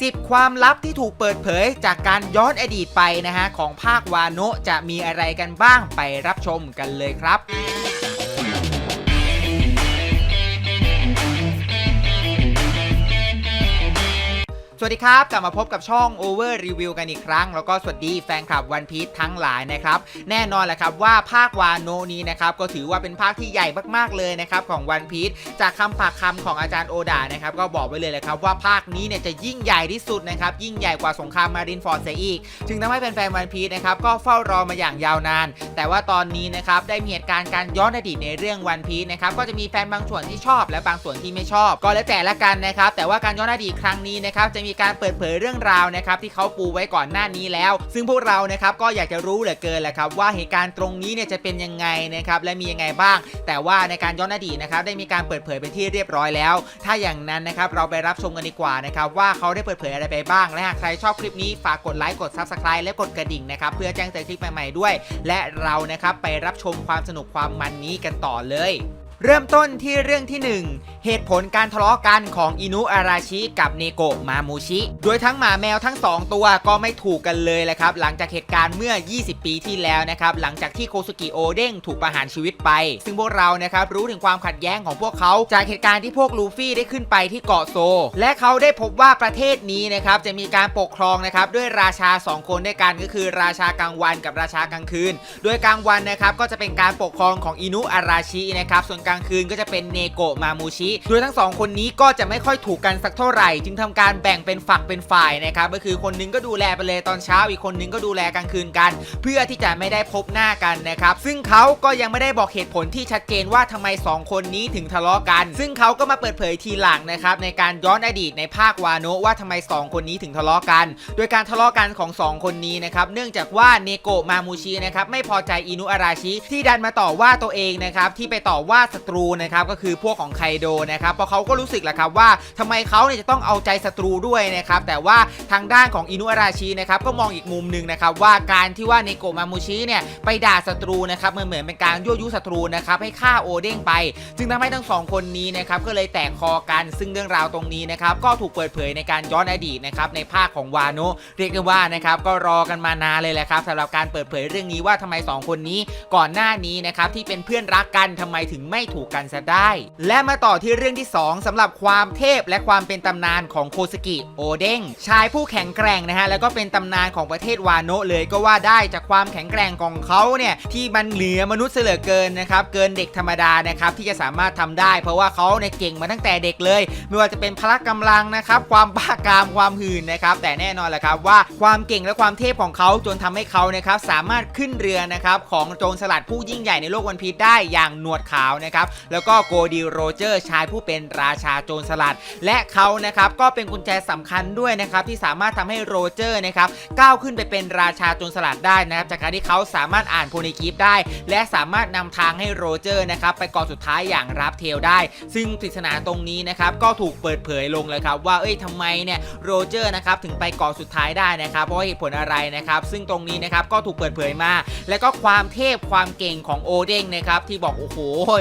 10 ความลับที่ถูกเปิดเผยจากการย้อนอดีตไปนะฮะของภาควาโนะจะมีอะไรกันบ้างไปรับชมกันเลยครับ สวัสดีครับ กลับมาพบกับช่อง Over Review กันอีกครั้ง แล้วก็สวัสดีแฟนคลับวันพี e ทั้งหลายนะครับ แน่นอนแหละครับว่าภาควาโนนี้นะครับ ก็ถือว่าเป็นภาคที่ใหญ่มากๆเลยนะครับ ของวันพี e จากคำปากคำของอาจารย์โอดานะครับ ก็บอกไว้เลยเลยครับว่าภาคนี้เนี่ยจะยิ่งใหญ่ที่สุดนะครับ ยิ่งใหญ่กว่าสงครามมารินฟอร์ดเสียอีก จึงทำให้แฟนๆวันพี e นะครับก็เฝ้ารอมาอย่างยาวนาน แต่ว่าตอนนี้นะครับได้มีเหตุการณ์การย้อนอดีตในเรื่องวันพี e นะครับก็จะมีแฟนบางส่วนที่ชอบ และบางส่วนที่ไม่ชอบ ก็แล้วแต่ละกันนะครับแต่ว่าการย้อนอดีตครั้งนี้นะครับจะมีการเปิดเผยเรื่องราวนะครับที่เขาปูไว้ก่อนหน้านี้แล้ว ซึ่งพวกเรานะครับก็อยากจะรู้เหลือเกินแหละครับว่าเหตุการณ์ตรงนี้เนี่ยจะเป็นยังไงนะครับและมียังไงบ้าง แต่ว่าในการย้อนอดีตนะครับได้มีการเปิดเผยเป็นที่เรียบร้อยแล้ว ถ้าอย่างนั้นนะครับเราไปรับชมกันดีกว่านะครับว่าเขาได้เปิดเผยอะไรไปบ้าง และหากใครชอบคลิปนี้ฝากกดไลค์กด Subscribe และกดกระดิ่งนะครับเพื่อแจ้งเตือนคลิปใหม่ๆด้วย และเรานะครับไปรับชมความสนุกความมันนี้กันต่อเลย เริ่มต้นที่เรื่องที่ 1 เหตุผลการทะเลาะกันของอินุอาราชิกับเนโกะมามูชิ โดยทั้งหมาแมวทั้ง 2 ตัวก็ไม่ถูกกันเลยแหละครับ หลังจากเหตุการณ์เมื่อ 20 ปีที่แล้วนะครับ หลังจากที่โคสุกิโอเด้งถูกประหารชีวิตไป ซึ่งพวกเรานะครับรู้ถึงความขัดแย้งของพวกเขาจากเหตุการณ์ที่พวกลูฟี่ได้ขึ้นไปที่เกาะโซ และเขาได้พบว่าประเทศนี้นะครับจะมีการปกครองนะครับด้วยราชา 2 คนด้วยกันก็คือราชากลางวันกับราชากลางคืน โดยกลางวันนะครับก็จะเป็นการปกครองของอินุอาราชินะครับส่วนกลางคืนก็จะเป็นเนโกะมามูชิ โดยทั้งสองคนนี้ก็จะไม่ค่อยถูกกันสักเท่าไหร่ จึงทำการแบ่งเป็นฝักเป็นฝ่ายนะครับก็คือคนหนึงก็ดูแลไปเลยตอนเช้าอีกคนหนึงก็ดูแลกลางคืนกัน เพื่อที่จะไม่ได้พบหน้ากันนะครับซึ่งเขาก็ยังไม่ได้บอกเหตุผลที่ชัดเจนว่าทำไมสองคนนี้ถึงทะเลาะกัน ซึ่งเขาก็มาเปิดเผยทีหลังนะครับในการย้อนอดีตในภาควาโนะว่าทำไมสองคนนี้ถึงทะเลาะกัน โดยการทะเลาะกันของสองคนนี้นะครับเนื่องจากว่าเนโกะมามูชินะครับไม่พอใจอินุอาราชิที่ดันมาต่อว่าตัวเองนะครับที่ไปต่อว่าศัตรูนะครับก็คือพวกของไคโดนะครับเพราะเขาก็รู้สึกแหละครับว่าทำไมเขาเนี่ยจะต้องเอาใจศัตรูด้วยนะครับแต่ว่าทางด้านของอินุอาราชินะครับก็มองอีกมุมหนึ่งนะครับว่าการที่ว่าเนโกมามูชิเนี่ยไปด่าศัตรูนะครับมันเหมือนเป็นการยั่วยุศัตรูนะครับให้ฆ่าโอเด้งไป จึงทำให้ทั้งสองคนนี้นะครับก็เลยแตกคอกันซึ่งเรื่องราวตรงนี้นะครับก็ถูกเปิดเผยในการย้อนอดีตนะครับในภาคของวาโนะเรียกได้ว่านะครับก็รอกันมานานเลยแหละครับสำหรับการเปิดเผยเรื่องนี้ว่าทำไมสองคนนี้ก่อนหน้านี้นะครับที่เป็นเพื่อนรักกันทำไมถึงไม่ถูกกันซะได้ และมาต่อที่เรื่องที่ 2สำหรับความเทพและความเป็นตำนานของโคสกิโอเด้งชายผู้แข็งแกร่งนะฮะแล้วก็เป็นตำนานของประเทศวาโนะเลยก็ว่าได้จากความแข็งแกร่งของเขาเนี่ยที่มันเหลือมนุษย์เสือเกินนะครับเกินเด็กธรรมดานะครับที่จะสามารถทำได้ เพราะว่าเขาเนี่ยเก่งมาตั้งแต่เด็กเลย ไม่ว่าจะเป็นพละกำลังนะครับความบ้ากามความหื่นนะครับแต่แน่นอนแหละครับว่าความเก่งและความเทพของเขาจนทำให้เขานะครับสามารถขึ้นเรือนะครับของโจรสลัดผู้ยิ่งใหญ่ในโลกวันพีชได้อย่างหนวดขาวนะครับแล้วก็โกดีโรเจอร์ชายผู้เป็นราชาโจรสลัด และเขานะครับก็เป็นกุญแจสำคัญด้วยนะครับที่สามารถทำให้โรเจอร์นะครับก้าวขึ้นไปเป็นราชาโจรสลัดได้นะครับจากการที่เขาสามารถอ่านโพนิกิฟได้ และสามารถนำทางให้โรเจอร์นะครับไปกาะสุดท้ายอย่างรับเทลได้ ซึ่งปริศนาตรงนี้นะครับก็ถูกเปิดเผยลงเลยครับว่าเอ้ยทำไมเนี่ยโรเจอร์นะครับถึงไปกาะสุดท้ายได้นะครับเพราะเหตุผลอะไรนะครับซึ่งตรงนี้นะครับก็ถูกเปิดเผยมา และก็ความเทพความเก่งของโอเด้งนะครับที่บอกโอ้โห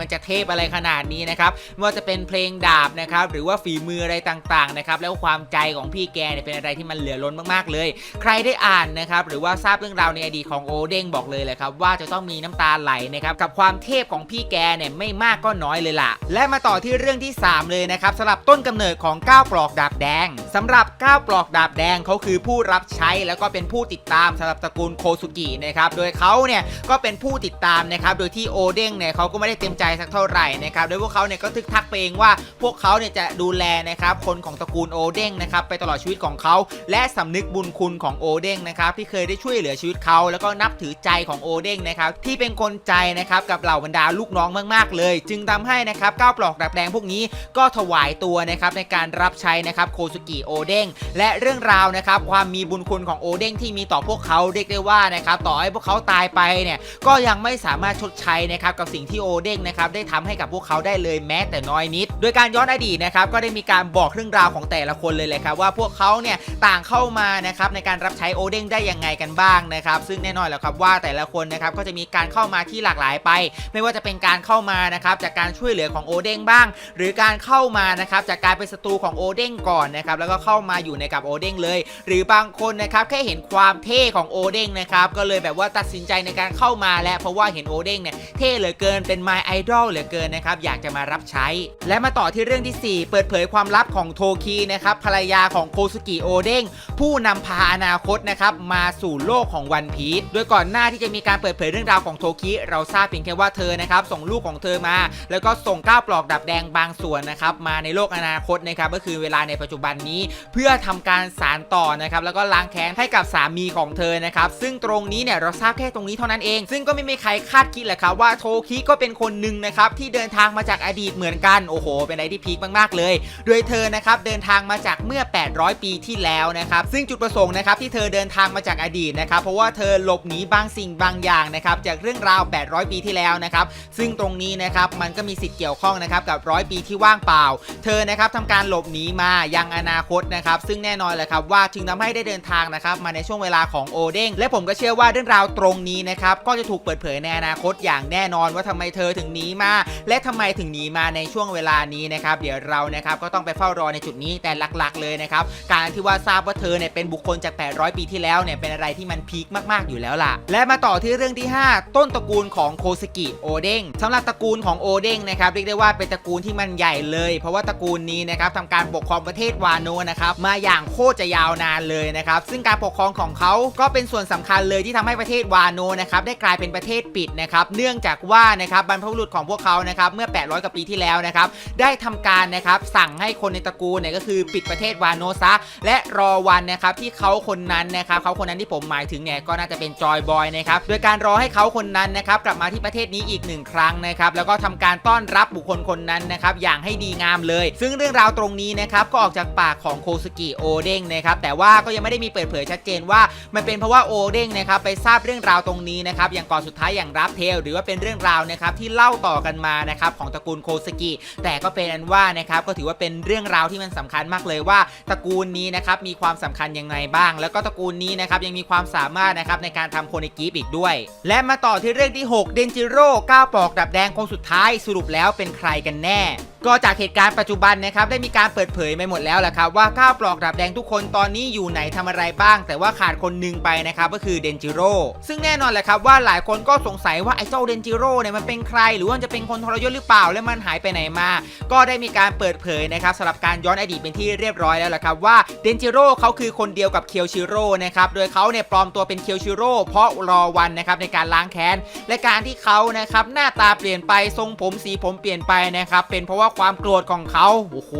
มันจะเทพอะไรขนาดนี้นะครับไม่ว่าจะเป็นเพลงดาบนะครับหรือว่าฝีมืออะไรต่างๆนะครับแล้วความใจของพี่แกเนี่ยเป็นอะไรที่มันเหลือล้นมากๆเลย ใครได้อ่านนะครับหรือว่าทราบเรื่องราวในอดีตของโอเด้งบอกเลยแหละครับว่าจะต้องมีน้ำตาไหลนะครับกับความเทพของพี่แกเนี่ยไม่มากก็น้อยเลยล่ะ และมาต่อที่เรื่องที่ 3 เลยนะครับสำหรับต้นกำเนิดของก้าวปลอกดาบแดงสำหรับก้าวปลอกดาบแดงเขาคือผู้รับใช้แล้วก็เป็นผู้ติดตามสำหรับตระกูลโคสุกินะครับโดยเขาเนี่ยก็เป็นผู้ติดตามนะครับโดยที่โอเด้งเนี่ยเขาก็ไม่ได้เต็มใจสักเท่าไหร่นะครับโดยพวกเขาเนี่ยก็ทึกทักไปเองว่าพวกเขาเนี่ยจะดูแลนะครับคนของตระกูลโอเด้งนะครับไปตลอดชีวิตของเขา และสำนึกบุญคุณของโอเด้งนะครับที่เคยได้ช่วยเหลือชีวิตเขาแล้วก็นับถือใจของโอเด้งนะครับที่เป็นคนใจนะครับกับเหล่าบรรดาลูกน้องมากๆ เลย จึงทำให้นะครับก้าวปลอกดับแดงพวกนี้ก็ถวายตัวนะครับในการรับใช้นะครับโคสุกิโอเด้งและเรื่องราวนะครับความมีบุญคุณของโอเด้งที่มีต่อพวกเขาเรียกได้ว่านะครับต่อให้พวกเขาตายไปเนี่ยก็ยังไม่สามารถชดใช้นะครับกับสิ่งที่โอเด้งนะครับได้ได้ทำให้กับพวกเขาได้เลยแม้แต่น้อยนิด โดยการย้อนอดีตนะครับก็ได้มีการบอกเรื่องราวของแต่ละคนเลยเลยครับว่าพวกเขาเนี่ยต่างเข้ามานะครับในการรับใช้โอเด้งได้ยังไงกันบ้างนะครับซึ่งแน่นอนแล้วครับว่าแต่ละคนนะครับก็จะมีการเข้ามาที่หลากหลายไป ไม่ว่าจะเป็นการเข้ามานะครับจากการช่วยเหลือของโอเด้งบ้าง หรือการเข้ามานะครับจากการเป็นศัตรูของโอเด้งก่อนนะครับแล้วก็เข้ามาอยู่ในกับโอเด้งเลย หรือบางคนนะครับแค่เห็นความเท่ของโอเด้งนะครับก็เลยแบบว่าตัดสินใจในการเข้ามาและเพราะว่าเห็นโอเด้งเนี่ยเท่เหลือเกินเป็นไมไอดอล My Idol เหลือเกินนะครับอยากจะมารับใช้ และมาต่อที่เรื่องที่ 4 เปิดเผยความลับของโทคีนะครับภรรยาของโคสุกิโอเด้งผู้นำพาอนาคตนะครับมาสู่โลกของวันพีชโดยก่อนหน้าที่จะมีการเปิดเผยเรื่องราวของโทคิเราทราบเพียงแค่ว่าเธอนะครับส่งลูกของเธอมา แล้วก็ส่งก้าวปลอกดับแดงบางส่วนนะครับมาในโลกอนาคตนะครับก็คือเวลาในปัจจุบันนี้ เพื่อทำการสารต่อนะครับแล้วก็ล้างแค้นให้กับสามีของเธอนะครับซึ่งตรงนี้เนี่ยเราทราบแค่ตรงนี้เท่านั้นเอง ซึ่งก็ไม่มีใครคาดคิดแหละครับว่าโทคิก็เป็นคนหนึ่งนะครับที่เดินทางมาจากอดีตเหมือนกันโอ้โห เป็นอะไรที่พีคมากๆเลย โดยเธอนะครับเดินทางมาจากเมื่อ 800 ปีที่แล้วนะครับซึ่งจุดประสงค์นะครับที่เธอเดินทางมาจากอดีตนะครับเพราะว่าเธอหลบหนีบางสิ่งบางอย่างนะครับจากเรื่องราว 800 ปีที่แล้วนะครับซึ่งตรงนี้นะครับมันก็มีสิทธิ์เกี่ยวข้องนะครับกับร้อยปีที่ว่างเปล่า เธอนะครับทำการหลบหนีมายังอนาคตนะครับซึ่งแน่นอนแหละครับว่าจึงทำให้ได้เดินทางนะครับมาในช่วงเวลาของโอเด้งและผมก็เชื่อว่าเรื่องราวตรงนี้นะครับก็จะถูกเปิดเผยในอนาคตอย่างแน่นอนว่าทำไมเธอถึงหนีมา และทำไมถึงหนีมาในช่วงเวลานี้นะครับ เดี๋ยวเรานะครับก็ต้องไปเฝ้ารอในจุดนี้แต่หลักๆ เลยนะครับ การที่ว่าทราบว่าเธอเนี่ยเป็นบุคคลจาก 800 ปีที่แล้วเนี่ยเป็นอะไรที่มันพีคมากๆอยู่แล้วล่ะ และมาต่อที่เรื่องที่ 5 ต้นตระกูลของโคสกิโอเด้งสำหรับตระกูลของโอเด้งนะครับเรียกได้ว่าเป็นตระกูลที่มันใหญ่เลย เพราะว่าตระกูลนี้นะครับทำการปกครองประเทศวาโนนะครับมาอย่างโคตรจะยาวนานเลยนะครับซึ่งการปกครองของเขาก็เป็นส่วนสำคัญเลยที่ทำให้ประเทศวาโนนะครับได้กลายเป็นประเทศปิดนะครับเนื่องจากว่านะครับบรรพบุรุษของพวกเขานะครับเมื่อ 800 กว่าปีที่แล้วนะครับได้ทำการนะครับสั่งให้คนในตระกูลเนี่ยก็คือปิดประเทศวาโนซะและรอวันนะครับที่เขาคนนั้นนะครับเขาคนนั้นที่ผมหมายถึงเนี่ยก็น่าจะเป็นจอยบอยนะครับโดยการรอให้เขาคนนั้นนะครับกลับมาที่ประเทศนี้อีกหนึ่งครั้งนะครับแล้วก็ทำการต้อนรับบุคคลคนนั้นนะครับอย่างให้ดีงามเลย ซึ่งเรื่องราวตรงนี้นะครับก็ออกจากปากของโคสกิโอเด้งนะครับแต่ว่าก็ยังไม่ได้มีเปิดเผยชัดเจนว่า มันเป็นเพราะว่าโอเด้งนะครับไปทราบเรื่องราวตรงนี้นะครับอย่างก่อนสุดท้ายอย่างรับเทลหรือว่าเป็นเรื่องราวนะครับที่เล่าต่อกันมานะครับของตระกูลโคสกิ แต่ก็เป็นอันว่านะครับก็ถือว่าเป็นเรื่องราวที่มันสำคัญมากเลยว่าตระกูลนี้นะครับมีความสำคัญยังไงบ้าง แล้วก็ตระกูลนี้นะครับยังมีความสามารถนะครับในการทำโคเนกิฟอีกด้วย และมาต่อที่เรื่องที่ 6 เดนจิโร่ก้าวปอกดับแดงคนสุดท้ายสรุปแล้วเป็นใครกันแน่ก็จากเหตุการณ์ปัจจุบันนะครับได้มีการเปิดเผยไปหมดแล้วแหละครับว่าก้าวปลอกดับแดงทุกคนตอนนี้อยู่ไหนทำอะไรบ้าง แต่ว่าขาดคนหนึ่งไปนะครับก็คือเดนจิโร่ซึ่งแน่นอนแหละครับว่าหลายคนก็สงสัยว่าไอ้เจ้าเดนจิโร่เนี่ยมันเป็นใคร หรือว่าจะเป็นคนทรยศหรือเปล่าและมันหายไปไหนมา ก็ได้มีการเปิดเผยนะครับสำหรับการย้อนอดีตเป็นที่เรียบร้อยแล้วแหละครับว่าเดนจิโร่เขาคือคนเดียวกับเคียวชิโร่นะครับโดยเขาเนี่ยปลอมตัวเป็นเคียวชิโร่เพราะรอวันนะครับในการล้างแค้นและการที่เขานะครับหน้าตาเปลี่ยนไปทรงผมสีผมเปลี่ยนไปนะครับเป็นเพราะว่าความโกรธของเขาโอ้โห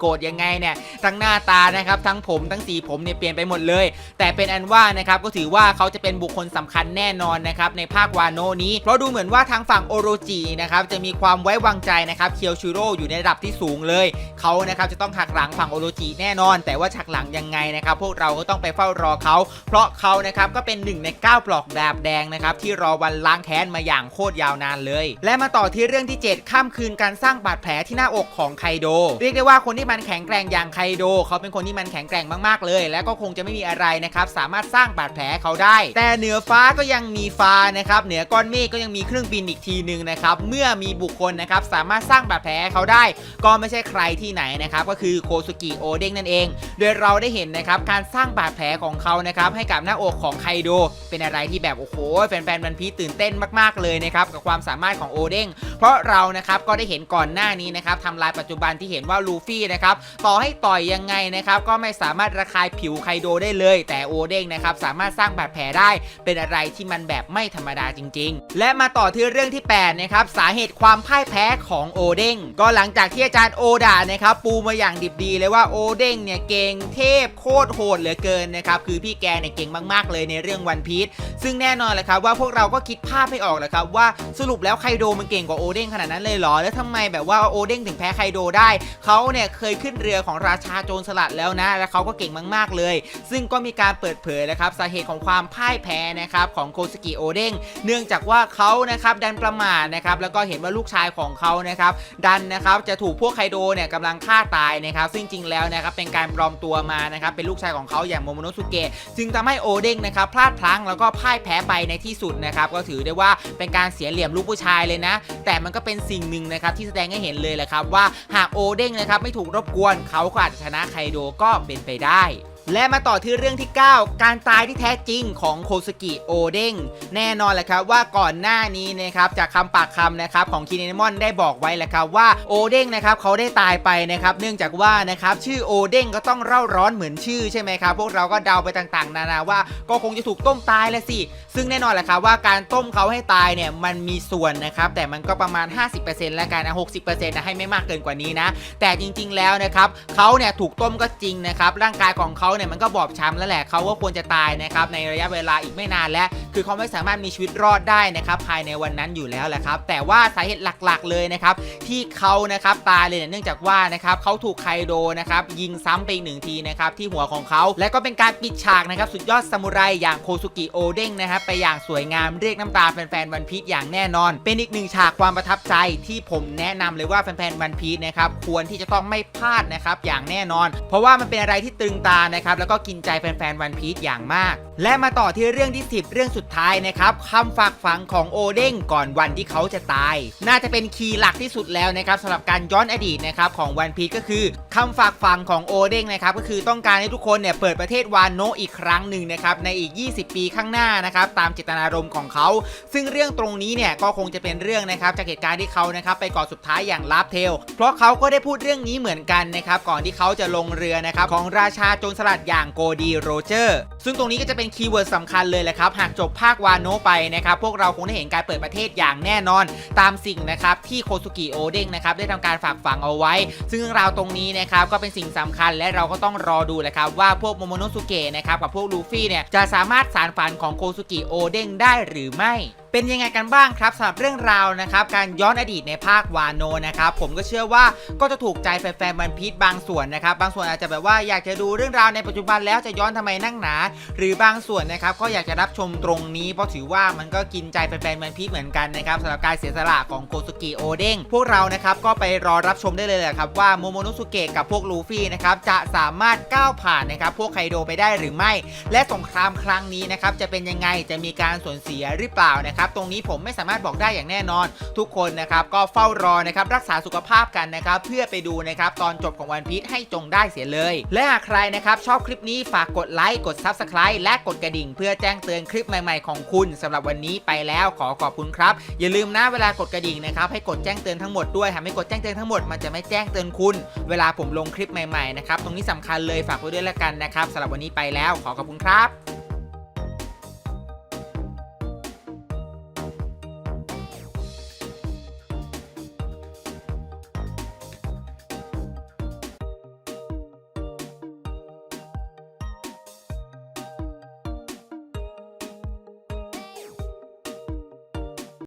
โกรธยังไงเนี่ยทั้งหน้าตานะครับทั้งผมทั้งสีผมเนี่ยเปลี่ยนไปหมดเลย แต่เป็นอันว่านะครับก็ถือว่าเขาจะเป็นบุคคลสำคัญแน่นอนนะครับในภาควาโนนี้ เพราะดูเหมือนว่าทางฝั่งโอโรจินะครับจะมีความไว้วางใจนะครับเคียวชิโร่อยู่ในระดับที่สูงเลยเขานะครับจะต้องหักหลังฝั่งโอโรจิแน่นอน แต่ว่าหักหลังยังไงนะครับพวกเราก็ต้องไปเฝ้ารอเขา เพราะเขานะครับก็เป็นหนึ่งใน 9 ปลอกดาบแดงนะครับที่รอวันล้างแค้นมาอย่างโคตรยาวนานเลย และมาต่อที่เรื่องที่ 7 ข้ามคืนการสร้างบาดแผลที่หน้าอกของไคโด เรียกได้ว่าคนที่มันแข็งแกร่งอย่างไคโด เขาเป็นคนที่มันแข็งแกร่งมากๆเลย และก็คงจะไม่มีอะไรนะครับสามารถสร้างบาดแผลเขาได้ แต่เหนือฟ้าก็ยังมีฟ้านะครับเหนือก้อนเมฆก็ยังมีเครื่องบินอีกทีหนึ่งนะครับเมื่อมีบุคคลนะครับสามารถสร้างบาดแผลเขาได้ ก็ไม่ใช่ใครที่ไหนนะครับก็คือโคสุกิโอเด้งนั่นเอง โดยเราได้เห็นนะครับการสร้างบาดแผลของเขานะครับให้กับหน้าอกของไคโด เป็นอะไรที่แบบโอ้โหแฟนๆมันพีตื่นเต้นมากๆเลยนะครับกับความสามารถของโอเด้งเพราะเรานะครับก็ได้เห็นก่อนหน้านี้นะครับทำลายปัจจุบันที่เห็นว่าลูฟี่นะครับต่อให้ต่อยยังไงนะครับก็ไม่สามารถระคายผิวไคโดได้เลย แต่โอเด้งนะครับสามารถสร้างบาดแผลได้ เป็นอะไรที่มันแบบไม่ธรรมดาจริง ๆ และมาต่อที่เรื่องที่8นะครับสาเหตุความพ่ายแพ้ของโอเด้งก็หลังจากที่อาจารย์โอดานะครับปูมาอย่างดิบดีเลยว่าโอเด้งเนี่ยเก่งเทพโคตรโหดเหลือเกินนะครับคือพี่แกเนี่ยเก่งมากๆเลยในเรื่องวันพีชซึ่งแน่นอนแหละครับว่าพวกเราก็คิดภาพไม่ออกแหละครับว่าสรุปแล้วไคโดมันเก่งกว่าโอเด้งขนาดนั้นเลยเหรอแล้วทำไมแบบว่าโอเด้งถึงแพ้ไคโดได้เขาเนี่ยเคยขึ้นเรือของราชาโจรสลัดแล้วนะ และเขาก็เก่งมาก ๆ เลย ซึ่งก็มีการเปิดเผยนะครับสาเหตุของความพ่ายแพ้นะครับของโคสกิโอเด้งเนื่องจากว่าเขานะครับดันประมาทนะครับแล้วก็เห็นว่าลูกชายของเขานะครับดันนะครับจะถูกพวกไคโดเนี่ยกำลังฆ่าตายนะครับซึ่งจริงแล้วนะครับเป็นการปลอมตัวมานะครับเป็นลูกชายของเขาอย่างโมโมโนสุเกะจึงทำให้โอเด้งนะครับพลาดพลั้งแล้วก็พ่ายแพ้ไปในที่สุดนะครับก็ถือได้ว่าเป็นการเสียเหลี่ยมลูกผู้ชายเลยนะ แต่มันก็เป็นสิ่งหนึ่งนะครับที่แสดงให้เห็นเลยแหละครับว่าหากโอเด้งนะครับไม่ถูกรบกวนเขาก็อาจจะชนะไคโดก็เป็นไปได้ และมาต่อที่เรื่องที่ 9 การตายที่แท้จริงของโคสกิโอเด้งแน่นอนแหละครับว่าก่อนหน้านี้นะครับจากคำปากคำนะครับของคินเนมอนได้บอกไว้แหละครับว่าโอเด้งนะครับเขาได้ตายไปนะครับเนื่องจากว่านะครับชื่อโอเด้งก็ต้องเร่าร้อนเหมือนชื่อใช่ไหมครับพวกเราก็เดาไปต่างๆ นานาว่าก็คงจะถูกต้มตายแหละสิ ซึ่งแน่นอนแหละครับว่าการต้มเขาให้ตายเนี่ยมันมีส่วนนะครับแต่มันก็ประมาณ 50%แล้วกันนะ60%นะให้ไม่มากเกินกว่านี้นะแต่จริง ๆแล้วนะครับเขาเนี่ยถูกต้มก็จริงนะครับร่างกายของเขาเนี่ยมันก็บอบช้ำแล้วแหละเขาก็ควรจะตายนะครับในระยะเวลาอีกไม่นานแล้วคือเขาไม่สามารถมีชีวิตรอดได้นะครับภายในวันนั้นอยู่แล้วแหละครับ แต่ว่าสาเหตุหลักๆเลยนะครับที่เขานะครับตายเลยเนี่ยเนื่องจากว่านะครับเขาถูกไคโดนะครับยิงซ้ำไปอีกหนึ่งทีนะครับที่หัวของเขาและก็เป็นการปิดฉากนะครับสุดยอดซามูไรอย่างโคซุกิโอเด้งนะครับไปอย่างสวยงามเรียกน้ำตาแฟนๆวันพีชอย่างแน่นอน เป็นอีกหนึ่งฉากความประทับใจที่ผมแนะนำเลยว่าแฟนๆวันพีชนะครับควรที่จะต้องไม่พลาดนะครับอย่างแน่นอน เพราะว่ามันเป็นอะไรที่ตึงตานะครับแล้วก็กินใจแฟนๆวันพีชอย่างมาก และมาต่อที่เรื่องที่ 10 เรื่องสุดท้ายนะครับคำฝากฝังของโอเด้งก่อนวันที่เขาจะตาย น่าจะเป็นคีย์หลักที่สุดแล้วนะครับสำหรับการย้อนอดีตนะครับของวันพีชก็คือคำฝากฝังของโอเด้งนะครับก็คือต้องการให้ทุกคนเนี่ยเปิดประเทศวานโนอีกครั้งหนึ่งนะครับในอีก 20 ปีข้างหน้านะครับตามเจตนารมณ์ของเขา ซึ่งเรื่องตรงนี้เนี่ยก็คงจะเป็นเรื่องนะครับจากเหตุการณ์ที่เขานะครับไปกาะสุดท้ายอย่างลาบเทล เพราะเขาก็ได้พูดเรื่องนี้เหมือนกันนะครับก่อนที่เขาจะลงเรือนะครับของราชาโจรสลัดอย่างโกดีโรเจอร์ ซึ่งตรงนี้ก็จะเป็นคีย์เวิร์ดสำคัญเลยแหละครับหากจบภาควาโนไปนะครับพวกเราคงได้เห็นการเปิดประเทศอย่างแน่นอนตามสิ่งนะครับที่โคซุกิโอเด้งนะครับได้ทำการฝากฝังเอาไว้ ซึ่งเราวตรงนี้นะครับก็เป็นสิ่งสำคัญและเราก็ต้องรอดูแหละครับว่าพวกโมโมโนสุเกะนะครับกับพวกลูฟี่เนี่ยจะสามารถสารฝันของโคซุกิโอเด้งได้หรือไม่เป็นยังไงกันบ้างครับสำหรับเรื่องราวนะครับการย้อนอดีตในภาควานโนนะครับผมก็เชื่อว่าก็จะถูกใจแฟนๆวันพีชบางส่วนนะครับบางส่วนอาจจะแบบว่าอยากจะดูเรื่องราวในปัจจุบันแล้วจะย้อนทำไมนั่งหนา หรือบางส่วนนะครับก็อยากจะรับชมตรงนี้เพราะถือว่ามันก็กินใจแฟนๆวันพีชเหมือนกันนะครับสำหรับการเสียสละของโคซุกิโอเด้งพวกเรานะครับก็ไปรอรับชมได้เลยแหละครับว่าโมโมโนสุเกะกับพวกลูฟี่นะครับจะสามารถก้าวผ่านนะครับพวกไคโดไปได้หรือไม่ และสงครามครั้งนี้นะครับจะเป็นยังไงจะมีการสูญเสียหรือเปล่านะครับครับตรงนี้ผมไม่สามารถบอกได้อย่างแน่นอน ทุกคนนะครับก็เฝ้ารอนะครับรักษาสุขภาพกันนะครับเพื่อไปดูนะครับตอนจบของวันพีชให้จงได้เสียเลย และหากใครนะครับชอบคลิปนี้ฝากกดไลค์กด Subscribe และกดกระดิ่ง เพื่อแจ้งเตือนคลิปใหม่ๆของคุณสำหรับวันนี้ไปแล้วขอขอบคุณครับ อย่าลืมนะเวลากดกระดิ่งนะครับให้กดแจ้งเตือนทั้งหมดด้วยหากไม่กดแจ้งเตือนทั้งหมดมันจะไม่แจ้งเตือนคุณ เวลาผมลงคลิปใหม่ๆนะครับตรงนี้สำคัญเลยฝากไว้ด้วยละกันนะครับสำหรับวันนี้ไปแล้วขอขอบคุณครับ